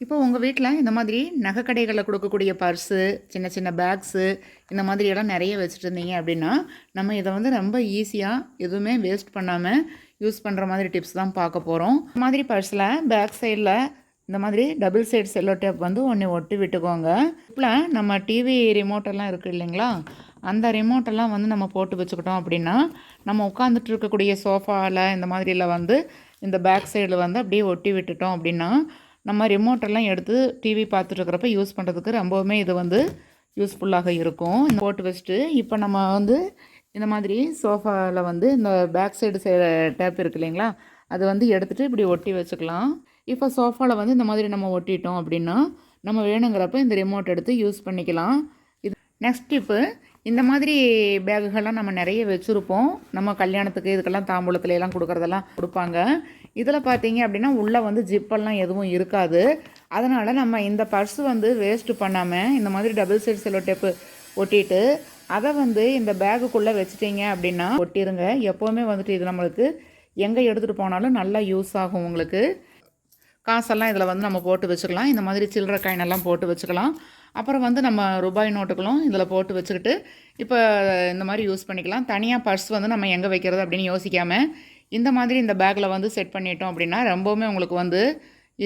இப்போ உங்கள் வீட்டில் இந்த மாதிரி நகைக்கடைகளில் கொடுக்கக்கூடிய பர்ஸு சின்ன சின்ன பேக்ஸு இந்த மாதிரி எல்லாம் நிறைய வச்சுட்டு இருந்தீங்க அப்படின்னா நம்ம இதை வந்து ரொம்ப ஈஸியாக எதுவுமே வேஸ்ட் பண்ணாமல் யூஸ் பண்ணுற மாதிரி டிப்ஸ் தான் பார்க்க போகிறோம் இந்த மாதிரி பர்ஸில் பேக் சைடில் இந்த மாதிரி டபுள் சைடு செல்லோ டேப் வந்து ஒன்று ஒட்டி விட்டுக்கோங்க. இப்போ நம்ம டிவி ரிமோட்டெல்லாம் இருக்குது இல்லைங்களா? அந்த ரிமோட்டெல்லாம் வந்து நம்ம போட்டு வச்சுக்கிட்டோம் அப்படின்னா நம்ம உட்காந்துட்டு இருக்கக்கூடிய சோஃபாவில் இந்த மாதிரியில் வந்து இந்த பேக் சைடில் வந்து அப்படியே ஒட்டி விட்டுட்டோம் அப்படின்னா நம்ம ரிமோட்டெல்லாம் எடுத்து டிவி பார்த்துட்டுருக்கிறப்ப யூஸ் பண்ணுறதுக்கு ரொம்பவுமே இது வந்து யூஸ்ஃபுல்லாக இருக்கும். இந்த போட்டு வச்சுட்டு இப்போ நம்ம வந்து இந்த மாதிரி சோஃபாவில் வந்து இந்த பேக் சைடு டேப் இருக்கு இல்லைங்களா? அது வந்து எடுத்துகிட்டு இப்படி ஒட்டி வச்சுக்கலாம். இப்போ சோஃபாவில் வந்து இந்த மாதிரி நம்ம ஒட்டிட்டோம் அப்படின்னா நம்ம வேணுங்கிறப்ப இந்த ரிமோட் எடுத்து யூஸ் பண்ணிக்கலாம். இது நெக்ஸ்ட் டிப்பு இந்த மாதிரி பேகுகள்லாம் நம்ம நிறைய வச்சுருப்போம். நம்ம கல்யாணத்துக்கு இதுக்கெல்லாம் தாம்பூலத்துல எல்லாம் கொடுக்குறதெல்லாம் கொடுப்பாங்க. இதில் பார்த்தீங்க அப்படின்னா உள்ளே வந்து ஜிப்பெல்லாம் எதுவும் இருக்காது. அதனால் நம்ம இந்த பர்ஸ் வந்து வேஸ்ட்டு பண்ணாமல் இந்த மாதிரி டபுள் சைட் செல்லோ டேப்பு ஒட்டிட்டு அதை வந்து இந்த பேகுக்குள்ளே வச்சுட்டீங்க அப்படின்னா ஒட்டிருங்க. எப்போவுமே வந்துட்டு இது நம்மளுக்கு எங்கே எடுத்துகிட்டு போனாலும் நல்லா யூஸ் ஆகும் உங்களுக்கு. காசெல்லாம் இதில் வந்து நம்ம போட்டு வச்சுக்கலாம். இந்த மாதிரி சில்லற காயினெல்லாம் போட்டு வச்சுக்கலாம். அப்புறம் வந்து நம்ம ரூபாய் நோட்டுகளும் இதில் போட்டு வச்சுக்கிட்டு இப்போ இந்த மாதிரி யூஸ் பண்ணிக்கலாம். தனியாக பர்ஸ் வந்து நம்ம எங்கே வைக்கிறது அப்படின்னு யோசிக்காமல் இந்த மாதிரி இந்த பேக்கில் வந்து செட் பண்ணிட்டோம் அப்படின்னா ரொம்பவுமே உங்களுக்கு வந்து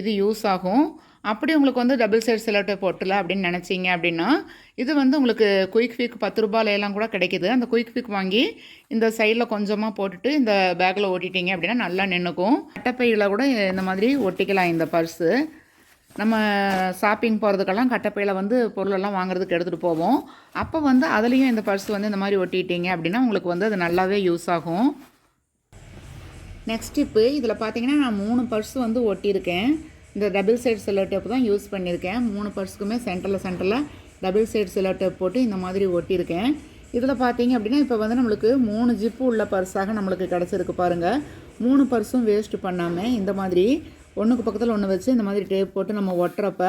இது யூஸ் ஆகும். அப்படி உங்களுக்கு வந்து டபுள் சைட் செலோட்டை போட்டல அப்படின்னு நினச்சிங்க அப்படின்னா இது வந்து உங்களுக்கு குயிக் ஃபிக் பத்து ரூபாயிலலாம் கூட கிடைக்குது. அந்த குயிக் ஃபிக் வாங்கி இந்த சைடில் கொஞ்சமாக போட்டுட்டு இந்த பேக்கில் ஓட்டிட்டீங்க அப்படின்னா நல்லா நின்றுக்கும் அட்டைப்பையில் கூட இந்த மாதிரி ஒட்டிக்கலாம் இந்த பர்ஸு நம்ம ஷாப்பிங் போகிறதுக்கெல்லாம் கட்டப்பையில் வந்து பொருளெல்லாம் வாங்குறதுக்கு எடுத்துகிட்டு போவோம். அப்போ வந்து அதுலேயும் இந்த பர்ஸ் வந்து இந்த மாதிரி ஒட்டிட்டீங்க அப்படின்னா உங்களுக்கு வந்து அது நல்லாவே யூஸ் ஆகும். நெக்ஸ்ட் டிப்பு இதில் பார்த்தீங்கன்னா நான் மூணு பர்ஸ் வந்து ஒட்டியிருக்கேன். இந்த டபுள் சைடு செல்லோ டேப் தான் யூஸ் பண்ணியிருக்கேன். மூணு பர்ஸுக்குமே சென்டரில் சென்டரில் டபுள் சைடு செல்லோ டேப் போட்டு இந்த மாதிரி ஒட்டியிருக்கேன். இதில் பார்த்தீங்க அப்படின்னா இப்போ வந்து நம்மளுக்கு மூணு ஜிப்பு உள்ள பர்ஸாக நம்மளுக்கு கிடச்சிருக்கு பாருங்கள் மூணு பர்ஸும் வேஸ்ட் பண்ணாமல் இந்த மாதிரி ஒன்றுக்கு பக்கத்தில் ஒன்று வச்சு இந்த மாதிரி டேப் போட்டு நம்ம ஒட்டுறப்ப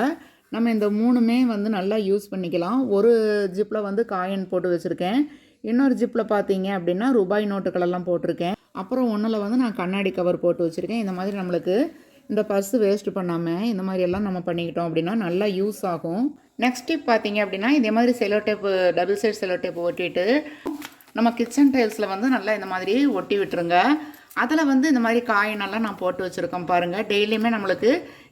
நம்ம இந்த மூணுமே வந்து நல்லா யூஸ் பண்ணிக்கலாம். ஒரு ஜிப்பில் வந்து காயின் போட்டு வச்சுருக்கேன். இன்னொரு ஜிப்பில் பார்த்தீங்க அப்படின்னா ரூபாய் நோட்டுகளெல்லாம் போட்டிருக்கேன். அப்புறம் ஒன்றில் வந்து நான் கண்ணாடி கவர் போட்டு வச்சுருக்கேன். இந்த மாதிரி நம்மளுக்கு இந்த பர்ஸு வேஸ்ட் பண்ணாமல் இந்த மாதிரி எல்லாம் நம்ம பண்ணிக்கிட்டோம் அப்படின்னா நல்லா யூஸ் ஆகும். நெக்ஸ்ட் டிப் பார்த்தீங்க அப்படின்னா இதே மாதிரி cello tape double side cello tape ஒட்டிட்டு நம்ம கிச்சன் டைல்ஸில் வந்து நல்லா இந்த மாதிரி ஒட்டி விட்டுருங்க. அதில் வந்து இந்த மாதிரி காயினெல்லாம் நான் போட்டு வச்சுருக்கேன் பாருங்கள் டெய்லியுமே நம்மளுக்கு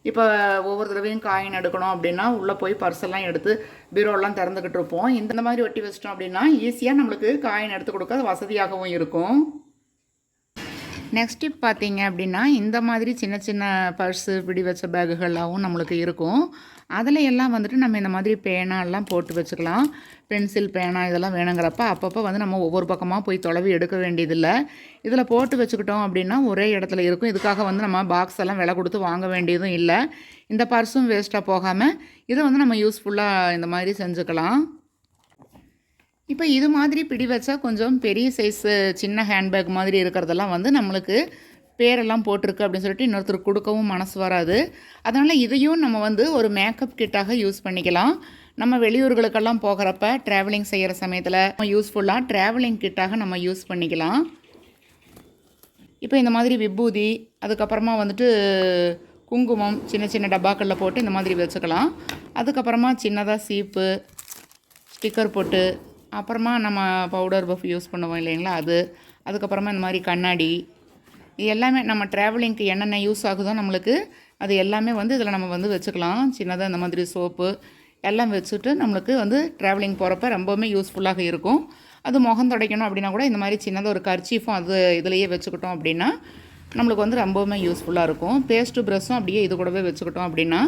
இப்போ ஒவ்வொரு தடவையும் காயின் எடுக்கணும் அப்படின்னா உள்ளே போய் பர்ஸெல்லாம் எடுத்து பீரோலாம் திறந்துக்கிட்டு இருப்போம். இந்த மாதிரி ஒட்டி வச்சிட்டோம் அப்படின்னா ஈஸியாக நம்மளுக்கு காயின் எடுத்து கொடுக்க வசதியாகவும் இருக்கும். நெக்ஸ்ட் டிப் பார்த்தீங்க அப்படின்னா இந்த மாதிரி சின்ன சின்ன பர்ஸு பிடி வச்ச பேகுகளாகவும் நம்மளுக்கு இருக்கும். அதில் எல்லாம் வந்துட்டு நம்ம இந்த மாதிரி பேனாலாம் போட்டு வச்சுக்கலாம். பென்சில் பேனா இதெல்லாம் வேணுங்கிறப்ப அப்பப்போ வந்து நம்ம ஒவ்வொரு பக்கமாக போய் தொலைவி எடுக்க வேண்டியதில்லை. இதில் போட்டு வச்சுக்கிட்டோம் அப்படின்னா ஒரே இடத்துல இருக்கும். இதுக்காக வந்து நம்ம பாக்ஸ் எல்லாம் விலை கொடுத்து வாங்க வேண்டியதும் இல்லை. இந்த பர்ஸும் வேஸ்ட்டாக போகாமல் இதை வந்து நம்ம யூஸ்ஃபுல்லாக இந்த மாதிரி செஞ்சுக்கலாம். இப்போ இது மாதிரி பிடி வச்சா கொஞ்சம் பெரிய சைஸு சின்ன ஹேண்ட்பேக் மாதிரி இருக்கிறதெல்லாம் வந்து நம்மளுக்கு பேரெல்லாம் போட்டிருக்கு அப்படின்னு சொல்லிட்டு இன்னொருத்தர் கொடுக்கவும் மனசு வராது. அதனால் இதையும் நம்ம வந்து ஒரு மேக்கப் கிட்டாக யூஸ் பண்ணிக்கலாம். நம்ம வெளியூர்களுக்கெல்லாம் போகிறப்ப ட்ராவலிங் செய்கிற சமயத்தில் நம்ம யூஸ்ஃபுல்லாக ட்ராவலிங் கிட்டாக நம்ம யூஸ் பண்ணிக்கலாம். இப்போ இந்த மாதிரி விபூதி அதுக்கப்புறமா வந்துட்டு குங்குமம் சின்ன சின்ன டப்பாக்களில் போட்டு இந்த மாதிரி வச்சுக்கலாம். அதுக்கப்புறமா சின்னதாக சீப்பு ஸ்டிக்கர் போட்டு அப்புறமா நம்ம பவுடர் பஃப் யூஸ் பண்ணுவோம் இல்லைங்களா அது. அதுக்கப்புறமா இந்த மாதிரி கண்ணாடி எல்லாமே நம்ம ட்ராவலிங்க்கு என்னென்ன யூஸ் ஆகுதோ நம்மளுக்கு அது எல்லாமே வந்து இதில் நம்ம வந்து வச்சுக்கலாம். சின்னதாக இந்த மாதிரி சோப்பு எல்லாம் வச்சுட்டு நம்மளுக்கு வந்து ட்ராவலிங் போகிறப்ப ரொம்பவுமே யூஸ்ஃபுல்லாக இருக்கும். அது முகம் துடைக்கணும் அப்படின்னா கூட இந்த மாதிரி சின்னதாக ஒரு கர்ச்சீஃபும் அது இதுலேயே வச்சுக்கிட்டோம் அப்படின்னா நம்மளுக்கு வந்து ரொம்பவுமே யூஸ்ஃபுல்லாக இருக்கும். பேஸ்ட்டு ப்ரெஷ்ஷும் அப்படியே இது கூடவே வச்சுக்கிட்டோம் அப்படின்னா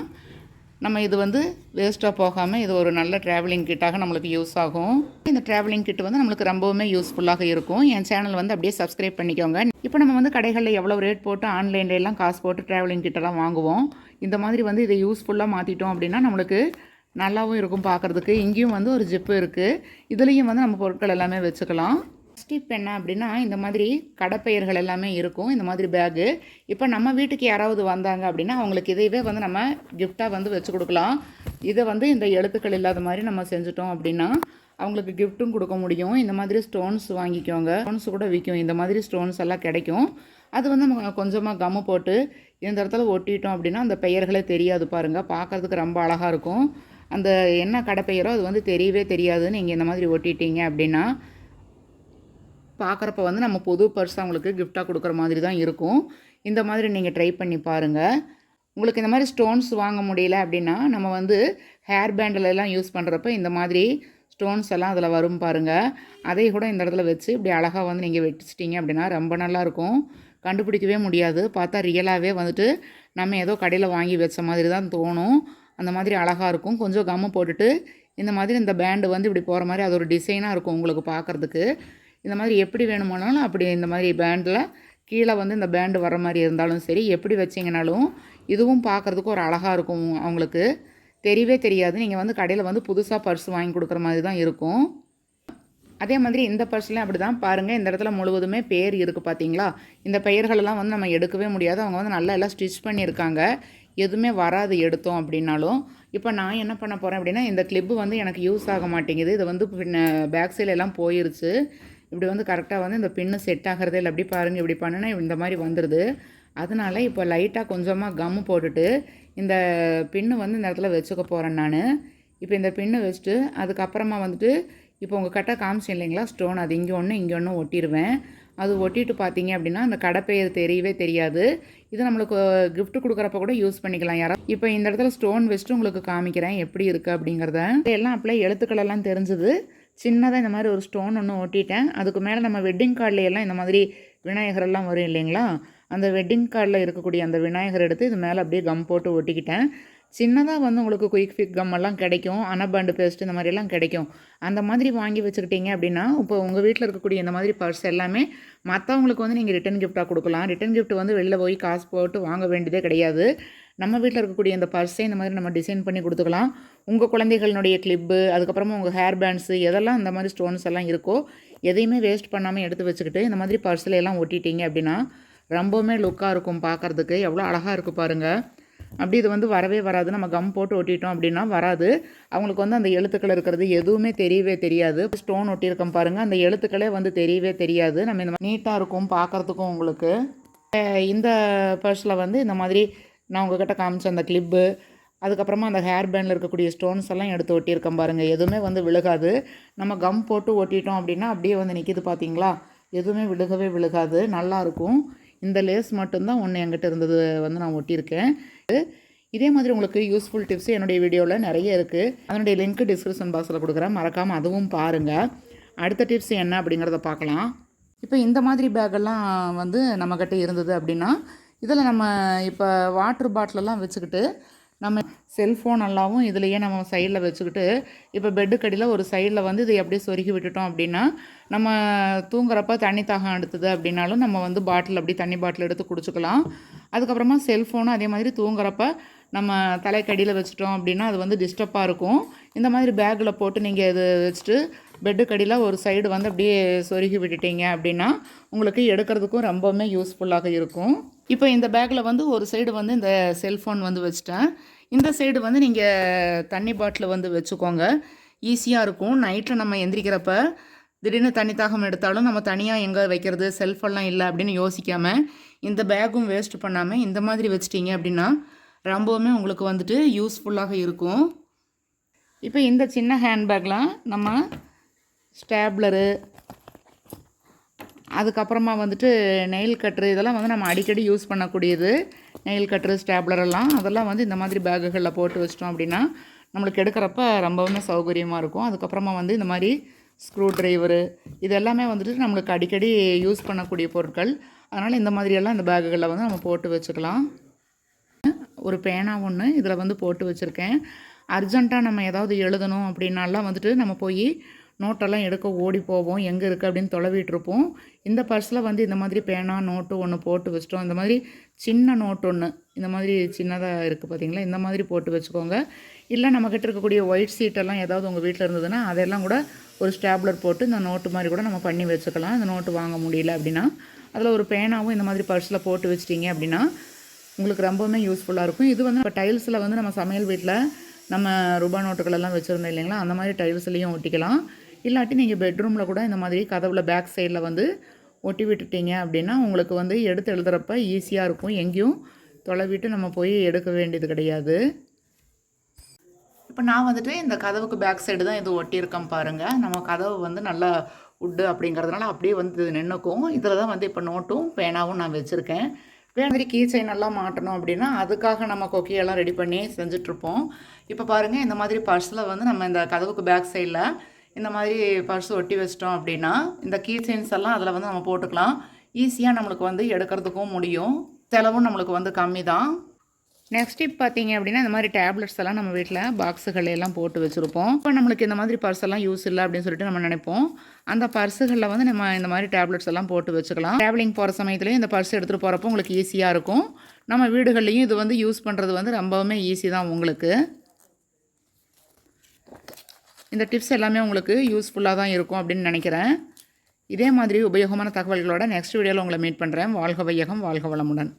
நம்ம இது வந்து வேஸ்ட்டாக போகாமல் இது ஒரு நல்ல ட்ராவலிங் கிட்டாக நம்மளுக்கு யூஸ் ஆகும். இந்த ட்ராவலிங் கிட் வந்து நம்மளுக்கு ரொம்பவுமே யூஸ்ஃபுல்லாக இருக்கும். என் சேனல் வந்து அப்படியே சப்ஸ்கிரைப் பண்ணிக்கோங்க. இப்போ நம்ம வந்து கடைகளில் எவ்வளோ ரேட் போட்டு ஆன்லைன்ல எல்லாம் காசு போட்டு ட்ராவலிங் கிட்டெல்லாம் வாங்குவோம். இந்த மாதிரி வந்து இதை யூஸ்ஃபுல்லாக மாற்றிட்டோம் அப்படின்னா நம்மளுக்கு நல்லாவும் இருக்கும் பார்க்குறதுக்கு. இங்கேயும் வந்து ஒரு ஜிப்பு இருக்குது இதுலேயும் வந்து நம்ம பொருட்கள் எல்லாமே வச்சுக்கலாம். ஸ்டிப் என்ன அப்படின்னா இந்த மாதிரி கடைப்பெயர்கள் எல்லாமே இருக்கும் இந்த மாதிரி பேகு இப்போ நம்ம வீட்டுக்கு யாராவது வந்தாங்க அப்படின்னா அவங்களுக்கு இதையவே வந்து நம்ம கிஃப்டாக வந்து வச்சு கொடுக்கலாம். இதை வந்து இந்த எழுத்துக்கள் இல்லாத மாதிரி நம்ம செஞ்சுட்டோம் அப்படின்னா அவங்களுக்கு கிஃப்ட்டும் கொடுக்க முடியும். இந்த மாதிரி ஸ்டோன்ஸ் வாங்கிக்கோங்க. ஸ்டோன்ஸ் கூட விற்கும் இந்த மாதிரி ஸ்டோன்ஸ் எல்லாம் கிடைக்கும். அது வந்து நம்ம கொஞ்சமாக கம்மு போட்டு இந்த இடத்துல ஒட்டிட்டோம் அப்படின்னா அந்த பெயர்களே தெரியாது பாருங்கள் பார்க்குறதுக்கு ரொம்ப அழகாக இருக்கும். அந்த என்ன கடை பெயரோ அது வந்து தெரியவே தெரியாது நீங்கள் இந்த மாதிரி ஒட்டிட்டீங்க அப்படின்னா பார்க்குறப்ப வந்து நம்ம புது பர்ஸ் அவங்களுக்கு கிஃப்டாக கொடுக்குற மாதிரி தான் இருக்கும். இந்த மாதிரி நீங்கள் ட்ரை பண்ணி பாருங்கள் உங்களுக்கு இந்த மாதிரி ஸ்டோன்ஸ் வாங்க முடியல அப்படின்னா நம்ம வந்து ஹேர் பேண்டிலெல்லாம் யூஸ் பண்ணுறப்ப இந்த மாதிரி ஸ்டோன்ஸ் எல்லாம் அதில் வரும் பாருங்கள் அதை கூட இந்த இடத்துல வச்சு இப்படி அழகாக வந்து நீங்கள் வெட்டிச்சிட்டிங்க அப்படின்னா ரொம்ப நல்லாயிருக்கும் கண்டுபிடிக்கவே முடியாது. பார்த்தா ரியலாகவே வந்துட்டு நம்ம ஏதோ கடையில் வாங்கி வச்ச மாதிரி தான் தோணும். அந்த மாதிரி அழகாக இருக்கும். கொஞ்சம் கம்மு போட்டுட்டு இந்த மாதிரி இந்த பேண்டு வந்து இப்படி போகிற மாதிரி அது ஒரு டிசைனாக இருக்கும் உங்களுக்கு பார்க்குறதுக்கு இந்த மாதிரி எப்படி வேணுமானாலும் அப்படி இந்த மாதிரி பேண்டில் கீழே வந்து இந்த பேண்டு வர மாதிரி இருந்தாலும் சரி எப்படி வச்சிங்கனாலும் இதுவும் பார்க்குறதுக்கு ஒரு அழகாக இருக்கும் அவங்களுக்கு. தெரியவே தெரியாது. நீங்கள் வந்து கடையில் வந்து புதுசாக பர்ஸ் வாங்கி கொடுக்குற மாதிரி தான் இருக்கும். அதே மாதிரி இந்த பர்ஸ்லையும் அப்படி தான் பாருங்கள் இந்த இடத்துல முழுவதுமே பேர் இருக்குது பார்த்தீங்களா இந்த பெயர்களெல்லாம் வந்து நம்ம எடுக்கவே முடியாது. அவங்க வந்து நல்லா எல்லாம் ஸ்டிச் பண்ணியிருக்காங்க. எதுவுமே வராது எடுத்தோம் அப்படின்னாலும். இப்போ நான் என்ன பண்ண போகிறேன் அப்படின்னா இந்த கிளிப்பு வந்து எனக்கு யூஸ் ஆக மாட்டேங்குது. இது வந்து பின்ன பேக் சைடு எல்லாம் போயிருச்சு. இப்படி வந்து கரெக்டாக வந்து இந்த பின்னு செட் ஆகிறதே இல்லை. அப்படி பாருங்கள் இப்படி பண்ணுனா இந்த மாதிரி வந்துடுது அதனால இப்போ லைட்டாக கொஞ்சமாக கம்மு போட்டுட்டு இந்த பின்னு வந்து இந்த இடத்துல வச்சுக்க போகிறேன் நான். இப்போ இந்த பின்னு வச்சுட்டு அதுக்கப்புறமா வந்துட்டு இப்போ உங்கள் கட்ட காமிச்சேன் இல்லைங்களா? ஸ்டோன் அது இங்கே ஒன்று இங்கே ஒன்று ஒட்டிடுவேன் அது ஒட்டிட்டு பார்த்தீங்க அப்படின்னா அந்த கடைப்பெயர் தெரியவே தெரியாது. இது நம்மளுக்கு கிஃப்ட் கொடுக்குறப்ப கூட யூஸ் பண்ணிக்கலாம். யாரா இப்போ இந்த இடத்துல ஸ்டோன் வச்சுட்டு உங்களுக்கு காமிக்கிறேன். எப்படி இருக்குது அப்படிங்கிறத. எல்லாம் அப்படியே எழுத்துக்களெல்லாம் தெரிஞ்சுது. சின்னதாக இந்த மாதிரி ஒரு ஸ்டோன் ஒன்று ஒட்டிட்டேன் அதுக்கு மேலே நம்ம வெட்டிங் கார்ட்லையெல்லாம் இந்த மாதிரி விநாயகரெல்லாம் வரும் இல்லைங்களா? அந்த வெட்டிங் கார்டில் இருக்கக்கூடிய அந்த விநாயகர் எடுத்து இது மேலே அப்படியே கம் போட்டு ஒட்டிக்கிட்டேன். சின்னதாக வந்து உங்களுக்கு குயிக் ஃபிக் கம்மெல்லாம் கிடைக்கும் அனபாண்டு பேஸ்ட் இந்த மாதிரிலாம் கிடைக்கும். அந்த மாதிரி வாங்கி வச்சுக்கிட்டீங்க அப்படின்னா இப்போ உங்கள் வீட்டில் இருக்கக்கூடிய இந்த மாதிரி பர்ஸ் எல்லாமே மற்றவங்களுக்கு வந்து நீங்கள் ரிட்டன் கிஃப்டாக கொடுக்கலாம். ரிட்டன் கிஃப்ட் வந்து வெளில போய் காசு போட்டு வாங்க வேண்டியதே கிடையாது. நம்ம வீட்டில் இருக்கக்கூடிய இந்த பர்ஸை இந்த மாதிரி நம்ம டிசைன் பண்ணி கொடுத்துக்கலாம். உங்கள் குழந்தைகளினுடைய கிளிப்பு அதுக்கப்புறமா உங்கள் ஹேர் பேண்ட்ஸு எதெல்லாம் இந்த மாதிரி ஸ்டோன்ஸ் எல்லாம் இருக்கோ எதையுமே வேஸ்ட் பண்ணாமல் எடுத்து வச்சுக்கிட்டு இந்த மாதிரி பர்ஸில் எல்லாம் ஒட்டிட்டீங்க அப்படின்னா ரொம்பவுமே லுக்காக இருக்கும் பார்க்குறதுக்கு. எவ்வளோ அழகாக இருக்குது பாருங்கள் அப்படி இது வந்து வரவே வராது நம்ம கம் போட்டு ஒட்டிட்டோம் அப்படின்னா வராது. அவங்களுக்கு வந்து அந்த எழுத்துக்கள் இருக்கிறது எதுவுமே தெரியவே தெரியாது. ஸ்டோன் ஒட்டியிருக்கோம் பாருங்கள் அந்த எழுத்துக்களே வந்து தெரியவே தெரியாது. நம்ம இந்த நீட்டாக இருக்கும் பார்க்குறதுக்கும் உங்களுக்கு. இந்த பர்ஸில் வந்து இந்த மாதிரி நான் உங்ககிட்ட காமிச்ச அந்த கிளிப்பு அதுக்கப்புறமா அந்த ஹேர் பேண்டில் இருக்கக்கூடிய ஸ்டோன்ஸ் எல்லாம் எடுத்து ஒட்டியிருக்கோம் பாருங்கள் எதுவுமே வந்து விழுகாது. நம்ம கம் போட்டு ஒட்டிட்டோம் அப்படின்னா அப்படியே வந்து நிற்கிது பார்த்தீங்களா எதுவுமே விழுகவே விழுகாது. நல்லா இருக்கும். இந்த லேஸ் மட்டும்தான் ஒன்று என்கிட்ட இருந்தது வந்து நான் ஒட்டியிருக்கேன். இதே மாதிரி உங்களுக்கு யூஸ்ஃபுல் டிப்ஸ் என்னுடைய வீடியோவில் நிறைய இருக்குது அதனுடைய லிங்க் டிஸ்கிரிப்ஷன் பாக்ஸில் கொடுக்குறேன். மறக்காமல் அதுவும் பாருங்கள் அடுத்த டிப்ஸ் என்ன அப்படிங்கிறத பார்க்கலாம். இப்போ இந்த மாதிரி பேக்கெல்லாம் வந்து நம்மக்கிட்ட இருந்தது அப்படின்னா இதில் நம்ம இப்போ வாட்டர் பாட்டிலெல்லாம் வச்சுக்கிட்டு நம்ம செல்ஃபோன் எல்லாவும் இதுலேயே நம்ம சைடில் வச்சுக்கிட்டு இப்போ பெட்டுக்கடியில் ஒரு சைடில் வந்து இதை அப்படியே சொருகி விட்டுட்டோம் அப்படின்னா நம்ம தூங்குறப்ப தண்ணி தாகம் எடுத்தது அப்படின்னாலும் நம்ம வந்து பாட்டில் அப்படி தண்ணி பாட்டில் எடுத்து குடிச்சுக்கலாம். அதுக்கப்புறமா செல்ஃபோனும் அதே மாதிரி தூங்குறப்ப நம்ம தலைக்கடியில் வச்சுட்டோம் அப்படின்னா அது வந்து டிஸ்டர்பாக இருக்கும். இந்த மாதிரி பேக்கில் போட்டு நீங்கள் இது வச்சுட்டு பெட்டுக்கடியில் ஒரு சைடு வந்து அப்படியே சொருகி விட்டுட்டீங்க அப்படின்னா உங்களுக்கு எடுக்கிறதுக்கும் ரொம்பவுமே யூஸ்ஃபுல்லாக இருக்கும். இப்போ இந்த பேக்கில் வந்து ஒரு சைடு வந்து இந்த செல்ஃபோன் வந்து வச்சுட்டேன். இந்த சைடு வந்து நீங்கள் தண்ணி பாட்டில் வந்து வச்சுக்கோங்க. ஈஸியாக இருக்கும். நைட்டில் நம்ம எந்திரிக்கிறப்ப திடீர்னு தண்ணி தாகம் எடுத்தாலும் நம்ம தனியாக எங்கே வைக்கிறது செல்ஃபெல்லாம் இல்லை அப்படின்னு யோசிக்காமல் இந்த பேக்கும் வேஸ்ட் பண்ணாமல் இந்த மாதிரி வச்சிட்டிங்க அப்படின்னா ரொம்பவுமே உங்களுக்கு வந்துட்டு யூஸ்ஃபுல்லாக இருக்கும். இப்போ இந்த சின்ன ஹேண்ட்பேக்லாம் நம்ம ஸ்டேப்லரு அதுக்கப்புறமா வந்துட்டு நெயில் கட்ரு இதெல்லாம் வந்து நம்ம அடிக்கடி யூஸ் பண்ணக்கூடியது. நெயில் கட்ரு ஸ்டேப்லர் எல்லாம் அதெல்லாம் வந்து இந்த மாதிரி பேக்குகளில் போட்டு வச்சிட்டோம் அப்படின்னா நம்மளுக்கு எடுக்கிறப்ப ரொம்பவுமே சௌகரியமாக இருக்கும். அதுக்கப்புறமா வந்து இந்த மாதிரி ஸ்க்ரூ ட்ரைவரு இது எல்லாமே வந்துட்டு நம்மளுக்கு அடிக்கடி யூஸ் பண்ணக்கூடிய பொருட்கள். அதனால் இந்த மாதிரியெல்லாம் இந்த பேக்குகளில் வந்து நம்ம போட்டு வச்சுக்கலாம். ஒரு பேனா ஒன்று இதில் வந்து போட்டு வச்சுருக்கேன். அர்ஜெண்ட்டாக நம்ம ஏதாவது எழுதணும் அப்படின்னாலாம் வந்துட்டு நம்ம போய் நோட்டெல்லாம் எடுக்க ஓடி போவோம். எங்கே இருக்குது அப்படின்னு தொலைவிட்டுருப்போம். இந்த பர்ஸில் வந்து இந்த மாதிரி பேனா நோட்டு ஒன்று போட்டு வச்சிட்டோம். இந்த மாதிரி சின்ன நோட் ஒன்று இந்த மாதிரி சின்னதாக இருக்குது பார்த்தீங்களா இந்த மாதிரி போட்டு வச்சுக்கோங்க. இல்லை நம்மக்கிட்ட இருக்கக்கூடிய ஒயிட் சீட்டெல்லாம் ஏதாவது உங்கள் வீட்டில் இருந்ததுன்னா அதெல்லாம் கூட ஒரு ஸ்டாப்லர் போட்டு இந்த நோட்டு மாதிரி கூட நம்ம பண்ணி வச்சுக்கலாம். இந்த நோட்டு வாங்க முடியல அப்படின்னா. அதில் ஒரு பேனாவும் இந்த மாதிரி பர்ஸில் போட்டு வச்சிட்டிங்க அப்படின்னா உங்களுக்கு ரொம்பவுமே யூஸ்ஃபுல்லாக இருக்கும். இது வந்து இப்போ டைல்ஸில் வந்து நம்ம சமையல் வீட்டில் நம்ம ரூபா நோட்டுகள் எல்லாம் வச்சுருந்தோம் இல்லைங்களா? அந்த மாதிரி டைல்ஸ்லேயும் ஒட்டிக்கலாம். இல்லாட்டி நீங்கள் பெட்ரூமில் கூட இந்த மாதிரி கதவுல பேக் சைடில் வந்து ஒட்டி விட்டுட்டீங்க அப்படின்னா உங்களுக்கு வந்து எடுத்து எழுதுகிறப்ப ஈஸியாக இருக்கும். எங்கேயும் தொலைவிட்டு நம்ம போய் எடுக்க வேண்டியது கிடையாது. இப்போ நான் வந்துட்டு இந்த கதவுக்கு பேக் சைடு தான் இது ஒட்டியிருக்கேன் பாருங்கள் நம்ம கதவு வந்து நல்லா உட்டு அப்படிங்கிறதுனால அப்படியே வந்து நின்றுக்கும் இதில் தான் வந்து இப்போ நோட்டும் பேனாவும் நான் வச்சுருக்கேன். இதே மாதிரி கீ செயின் எல்லாம் மாட்டணும் அப்படின்னா அதுக்காக நம்ம கொக்கியெல்லாம் ரெடி பண்ணி செஞ்சிட்ருப்போம் இப்போ பாருங்கள் இந்த மாதிரி பர்ஸில் வந்து நம்ம இந்த கதவுக்கு பேக் சைடில் இந்த மாதிரி பர்ஸ் ஒட்டி வச்சிட்டோம் அப்படின்னா இந்த கீ செயின்ஸ் எல்லாம் அதில் வந்து நம்ம போட்டுக்கலாம். ஈஸியாக நம்மளுக்கு வந்து எடுக்கிறதுக்கும் முடியும். செலவும் நம்மளுக்கு வந்து கம்மி தான் நெக்ஸ்ட் டிப் பார்த்தீங்க அப்படின்னா இந்த மாதிரி டேப்லெட்ஸ் எல்லாம் நம்ம வீட்டில் பாக்ஸுகள் எல்லாம் போட்டு வச்சுருப்போம். இப்போ நம்மளுக்கு இந்த மாதிரி பர்ஸ் எல்லாம் யூஸ் இல்லை அப்படின்னு சொல்லிட்டு நம்ம நினைப்போம். அந்த பர்ஸுகளில் வந்து நம்ம இந்த மாதிரி டேப்லெட்ஸ் எல்லாம் போட்டு வச்சுக்கலாம். ட்ராவலிங் போகிற சமயத்துலேயும் இந்த பர்ஸ் எடுத்துகிட்டு போகிறப்போ உங்களுக்கு ஈஸியாக இருக்கும். நம்ம வீடுகள்லையும் இது வந்து யூஸ் பண்ணுறது வந்து ரொம்பவுமே ஈஸி தான் உங்களுக்கு. இந்த டிப்ஸ் எல்லாமே உங்களுக்கு யூஸ்ஃபுல்லாக தான் இருக்கும் அப்படின்னு நினைக்கிறேன். இதே மாதிரி உபயோகமான தகவல்களோட நெக்ஸ்ட் வீடியோவில் உங்களை மீட் பண்ணுறேன் வாழ்க வையகம் வாழ்க வளமுடன்.